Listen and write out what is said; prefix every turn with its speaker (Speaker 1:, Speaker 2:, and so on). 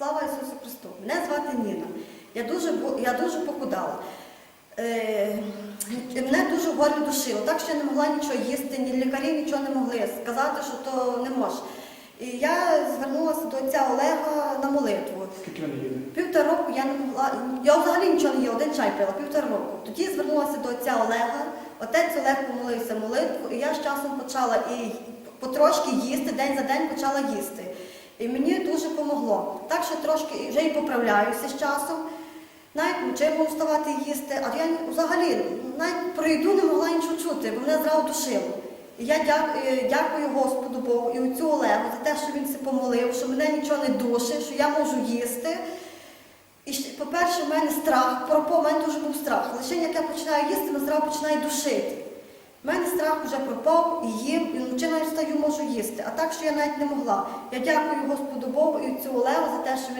Speaker 1: Слава Ісусу Христу! Мене звати Ніна. Я дуже, я дуже похудала. Е, мене дуже горло душило, так що я не могла нічого їсти, ні лікарі нічого не могли сказати, що то не може. І я звернулася до отця Олега на молитву.
Speaker 2: Скільки вони їли?
Speaker 1: Півтора року я не могла, я взагалі нічого не їла, один чай пила, півтора року. Тоді звернулася до отця Олега, отець Олег помолився молитву, і я з часом почала і потрошки їсти, день за день почала їсти. І мені дуже помогло. Що трошки вже і поправляюся з часом. Навіть мочимо вставати їсти, а я взагалі навіть про їду не могла нічого чути, бо мене зразу душило. І я дякую, дякую Господу Богу і отцю Олегу за те, що він це помолив, що мене нічого не душить, що я можу їсти. І по-перше, в мене страх пропав, у мене дуже був страх. Лише як я починаю їсти, мене зразу починає душити. Страх вже пропав і їм, і вночі встаю, можу їсти. А так, що я навіть не могла. Я дякую Господу Богу і цю Олегу за те, що він